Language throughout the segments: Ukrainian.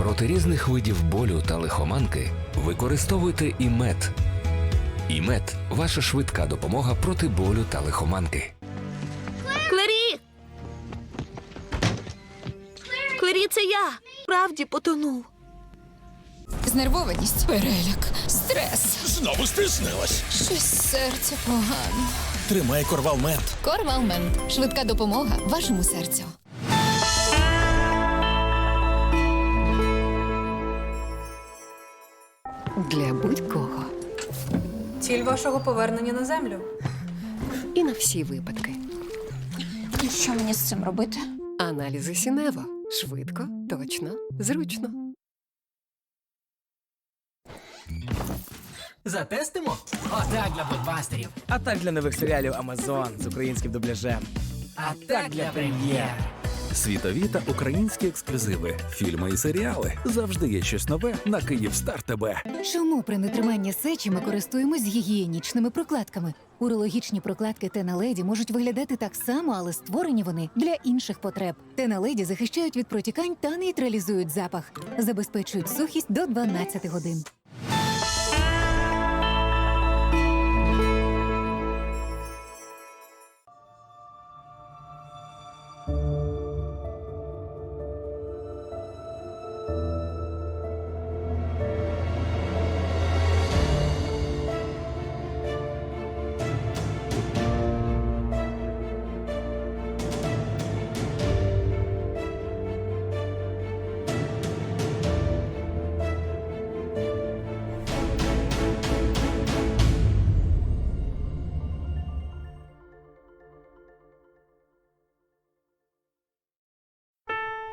Проти різних видів болю та лихоманки використовуйте імет. Імет ваша швидка допомога проти болю та лихоманки. Клері! Клері, це я! Правді потонув. Знервованість, переляк, стрес. Знову стиснилась. Щось серце погано. Тримай корвалмент. Корвалмент. Швидка допомога вашому серцю. Для будь-кого Ціль вашого повернення на землю. і на всі випадки. І що мені з цим робити? Аналізи Сінево. Швидко, точно, зручно. Затестимо? Отак для блокбастерів. А так для нових серіалів Амазон з українським дубляжем. А так для прем'єр. Світові та українські ексклюзиви, фільми і серіали. Завжди є щось нове на Київстар ТБ. Чому при нетриманні сечі ми користуємось гігієнічними прокладками? Урологічні прокладки Тена-Леді можуть виглядати так само, але створені вони для інших потреб. Тена-Леді захищають від протікань та нейтралізують запах, забезпечують сухість до 12 годин.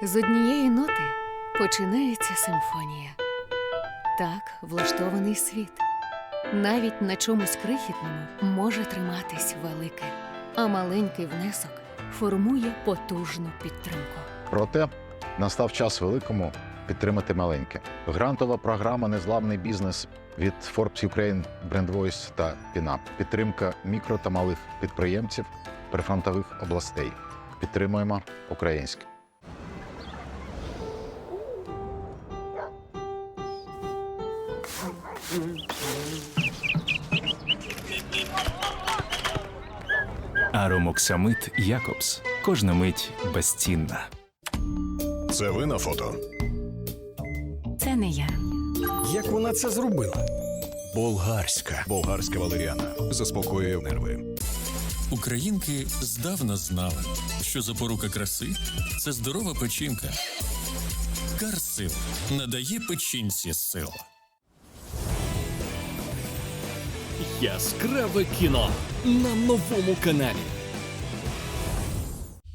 З однієї ноти починається симфонія. Так влаштований світ. Навіть на чомусь крихітному може триматись велике, а маленький внесок формує потужну підтримку. Проте настав час великому підтримати маленьке. Грантова програма Незламний бізнес від Forbes Ukraine, Brand Voice та PINUP. Підтримка мікро та малих підприємців прифронтових областей. Підтримуємо українське. Аромоксамит Якобс. Кожна мить безцінна. Це ви на фото. Це не я. Як вона це зробила? Болгарська. Болгарська валеріана. Заспокоює нерви. Українки здавна знали, що запорука краси це здорова печінка. Карсил надає печінці сил. Яскраве кіно на новому каналі.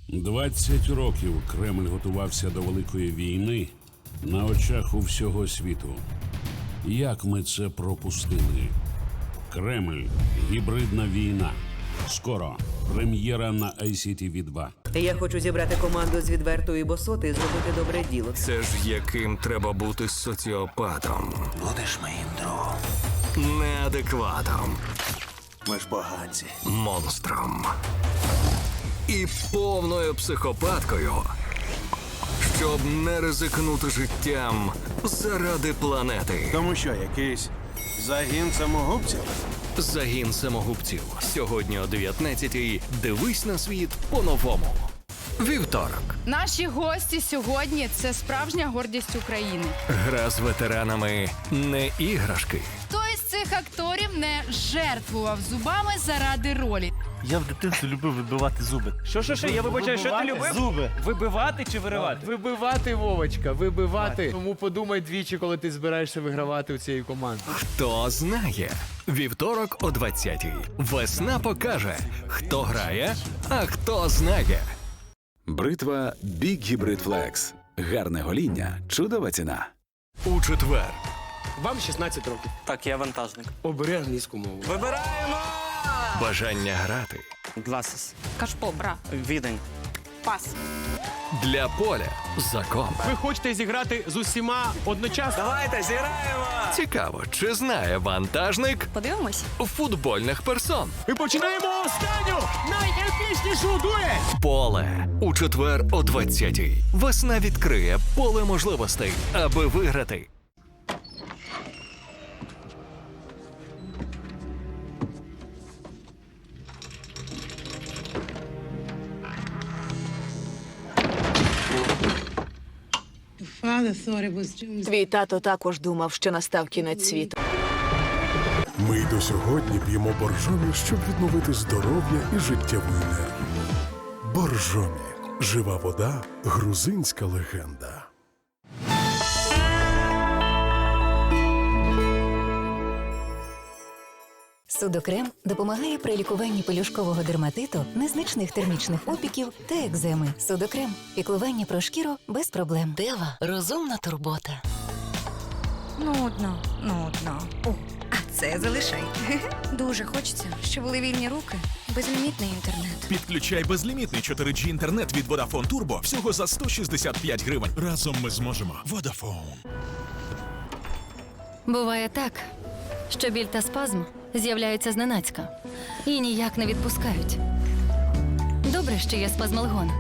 20 років Кремль готувався до великої війни на очах у всього світу. Як ми це пропустили? Кремль гібридна війна. Скоро прем'єра на ICTV 2 Я хочу зібрати команду з відвертої босоти і зробити добре діло. Це ж яким треба бути соціопатом. Будеш моїм другом. Неадекватом. Ми ж поганці. монстром і повною психопаткою, щоб не ризикнути життям заради планети. Тому що якийсь загін самогубців? Загін самогубців. Сьогодні о 19-й. Дивись на світ по-новому. Вівторок. Наші гості сьогодні це справжня гордість України. Гра з ветеранами не іграшки. Хто із акторів не жертвував зубами заради ролі? Я в дитинстві любив вибивати зуби. Що, що, що? Я вибачаю, що ти любив? Зуби. Вибивати чи виривати? Вибивати, Вовочка, вибивати. Тому подумай двічі, коли ти збираєшся вигравати у цієї команди. Хто знає? Вівторок о 20-й. Весна покаже, хто грає, а хто знає. Бритва Big Hybrid Flex. Гарне гоління, чудова ціна. У четвер. Вам 16 років. Так, я вантажник. Обери англійську мову. Вибираємо! Бажання грати. Гласес. Кашпо, бра. Відень. Пас. для поля закон. Ви хочете зіграти з усіма одночасно? Давайте зіграємо! Цікаво, чи знає вантажник Подивимось. футбольних персон? Ми починаємо останню найепічнішу дуель! Поле у четвер о 20-й. Весна відкриє поле можливостей, аби виграти. Твій тато також думав, що настав кінець світу. Ми й до сьогодні п'ємо боржомі, щоб відновити здоров'я і життєву енергію. Боржомі жива вода, грузинська легенда. Судокрем допомагає при лікуванні пелюшкового дерматиту, незначних термічних опіків та екземи. Судокрем піклування про шкіру без проблем. Дева розумна турбота. Нудно, нудно. О, а це залишай. Дуже хочеться, щоб були вільні руки, безлімітний інтернет. Підключай безлімітний 4G інтернет від Vodafone Turbo всього за 165 гривень. Разом ми зможемо. Vodafone. Буває так, що біль та спазм з'являються зненацька і ніяк не відпускають. Добре, що є спазмалгон.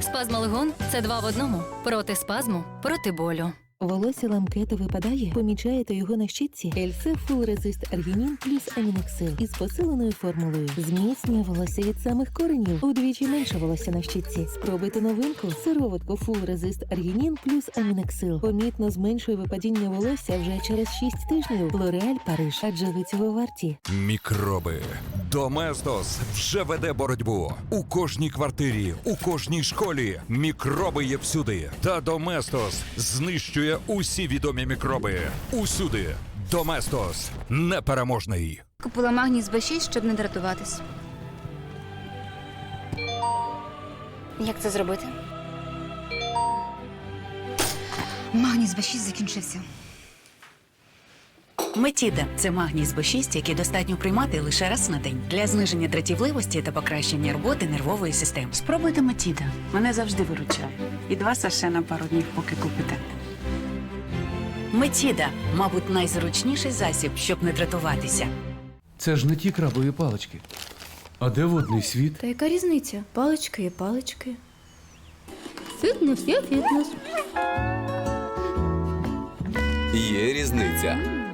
Спазмалгон це два в одному проти спазму, проти болю. Волосся ламкето випадає, помічаєте його на щитці. Ельце Full Resist Arginin плюс Аміноксил із посиленою формулою. Зміцнює волосся від самих коренів. Удвічі менше волосся на щитці. Спробуйте новинку. Сироватку Full Resist Arginin плюс Аміноксил. Помітно зменшує випадіння волосся вже через 6 тижнів. Лореаль Париж. Адже ви цього варті. Мікроби. Доместос вже веде боротьбу. У кожній квартирі, у кожній школі. Мікроби є всюди. Та Доместос знищує усі відомі мікроби. Усюди. Доместос непереможний. Купила магніс Б6, щоб не дратуватись. Як це зробити? Магніс Б6 закінчився. Метіда це магній з Б6, який достатньо приймати лише раз на день для зниження дратівливості та покращення роботи нервової системи. Спробуйте Метіда. Мене завжди виручає. І два саше на пару днів, поки купите. Метіда, мабуть, найзручніший засіб, щоб не дратуватися. Це ж не ті крабові палички. А де водний світ? Та яка різниця? Палички є палички. Фітнес є фітнес. Є різниця.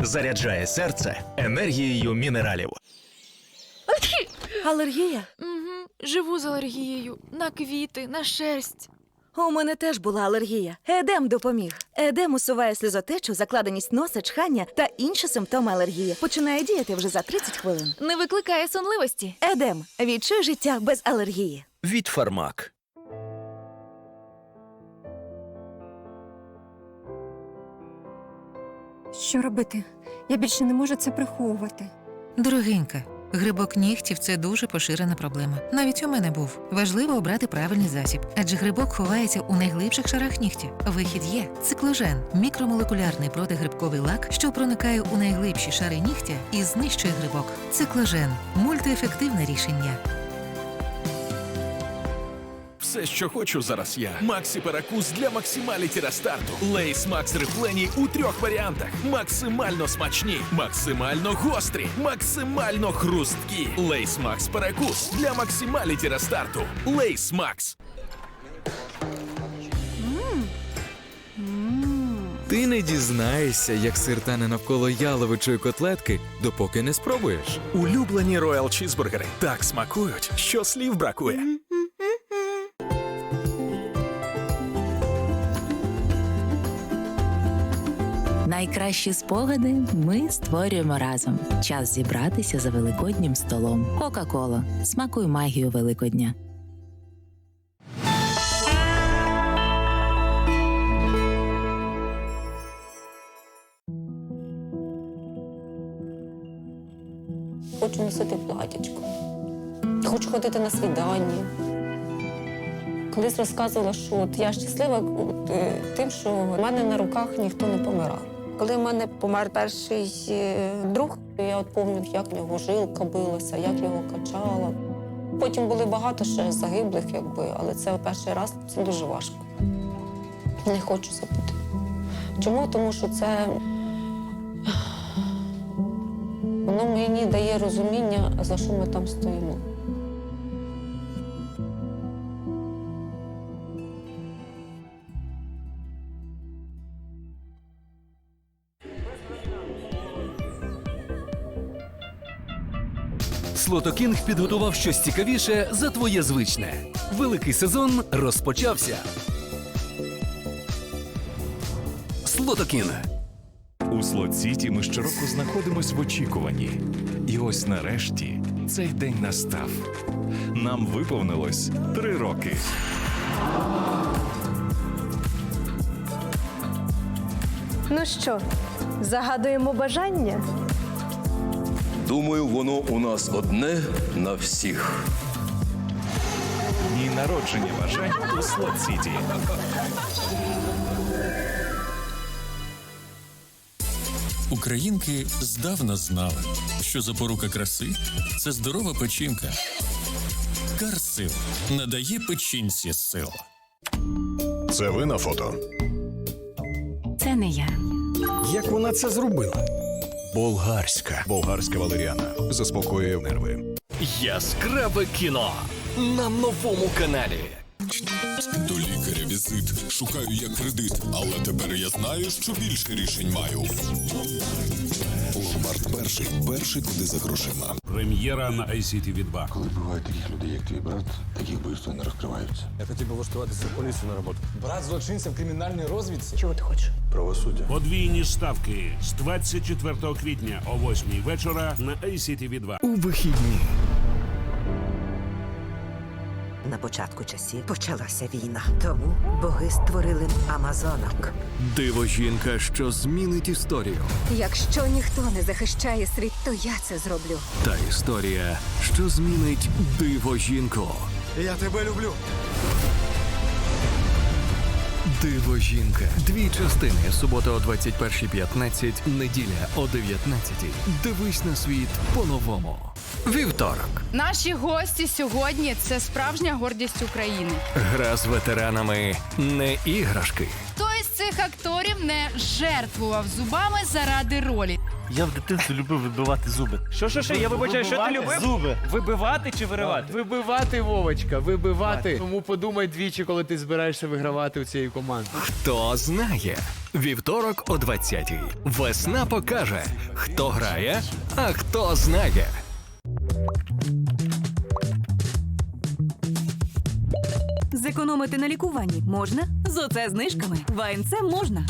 заряджає серце енергією мінералів. Алергія? Угу. Живу з алергією на квіти, на шерсть. У мене теж була алергія. Едем допоміг. Едем усуває сльозотечу, закладеність носа, чхання та інші симптоми алергії. Починає діяти вже за 30 хвилин. Не викликає сонливості. Едем. Відчуй життя без алергії. Від Фармак. Що робити? Я більше не можу це приховувати. Дорогенька, грибок нігтів це дуже поширена проблема. Навіть у мене був. Важливо обрати правильний засіб, адже грибок ховається у найглибших шарах нігтя. Вихід є цикложен мікромолекулярний протигрибковий лак, що проникає у найглибші шари нігтя і знищує грибок. Цикложен мультиефективне рішення. Все, що хочу зараз я. Максі Перекус для максималіті рестарту. Лейс Макс Реплені у трьох варіантах. Максимально смачні, максимально гострі, максимально хрусткі. Лейс Макс Перекус для максималіті рестарту. Лейс Макс. Ти не дізнаєшся, як сир тане навколо яловичої котлетки, допоки не спробуєш. Улюблені роял чізбургери так смакують, що слів бракує. Найкращі спогади ми створюємо разом. Час зібратися за великоднім столом. Кока-кола. Смакуй магію Великодня. Хочу носити платічко. Хочу ходити на свідання. Колись розказувала, що от я щаслива е, тим, що в мене на руках ніхто не помирав. Коли в мене помер перший е, друг, я от пам'ятаю, як в нього жилка билася, як його качала. Потім були багато ще загиблих, якби, але це перший раз це дуже важко. Не хочу забути. Чому? Тому що це воно мені дає розуміння, за що ми там стоїмо. Слотокінг підготував щось цікавіше за твоє звичне. Великий сезон розпочався. Слотокінг. У Слот Сіті ми щороку знаходимось в очікуванні. І ось нарешті цей день настав. Нам виповнилось три роки. Ну що, загадуємо бажання? Думаю, воно у нас одне на всіх. Дні народження бажань у Слот Сіті. Українки здавна знали, що запорука краси це здорова печінка. Карсил надає печінці сил. Це ви на фото. Це не я. Як вона це зробила? Болгарська. Болгарська валеріана заспокоює нерви. Яскраве кіно на новому каналі. До лікаря візит. Шукаю я кредит, але тепер я знаю, що більше рішень маю. Ломбард перший. Перший куди за грошима. Прем'єра на ICTV 2 Коли бувають таких людей, як твій брат, такі вбивства не розкриваються. Я хотів би влаштуватися в поліцію на роботу. Брат злочинця в кримінальній розвідці. Чого ти хочеш? Правосуддя. Подвійні ставки з 24 квітня о 8 вечора на ICTV 2 У вихідні. На початку часів почалася війна, тому боги створили амазонок. Диво жінка, що змінить історію. Якщо ніхто не захищає світ, то я це зроблю. Та історія, що змінить диво жінку. Я тебе люблю. Диво жінка. Дві частини. Субота о 21.15, неділя о 19. Дивись на світ по-новому. Вівторок. Наші гості сьогодні це справжня гордість України. Гра з ветеранами не іграшки. Хто із цих акторів не жертвував зубами заради ролі? Я в дитинстві любив вибивати зуби. Що, що, що? Я вибачаю, що ти любив? Зуби. Вибивати чи виривати? Вибивати, Вовочка, вибивати. Тому подумай двічі, коли ти збираєшся вигравати у цієї команди. Хто знає? Вівторок о 20-й. Весна покаже, хто грає, а хто знає. Зекономити на лікуванні можна? З оце знижками. Ваєнце можна.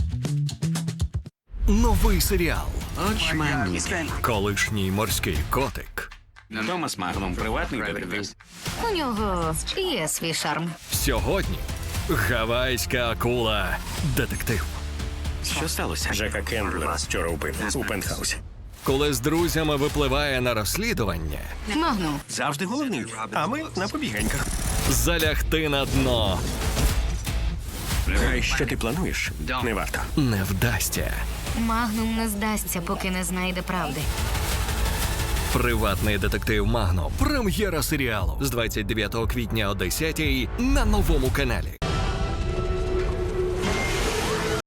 Новий серіал. Колишній морський котик. Томас Магнум, приватний детектив. У нього є свій шарм. Сьогодні гавайська акула. Детектив. Що сталося? Жека Кендлер вчора упив у пентхаусі. Коли з друзями випливає на розслідування, Магнум. Завжди головний. А ми на побігеньках. залягти на дно Хай що ти плануєш? Не варто. не вдасться. Магнум не здасться, поки не знайде правди. Приватний детектив Магно. Прем'єра серіалу з 29 квітня о 10 на новому каналі.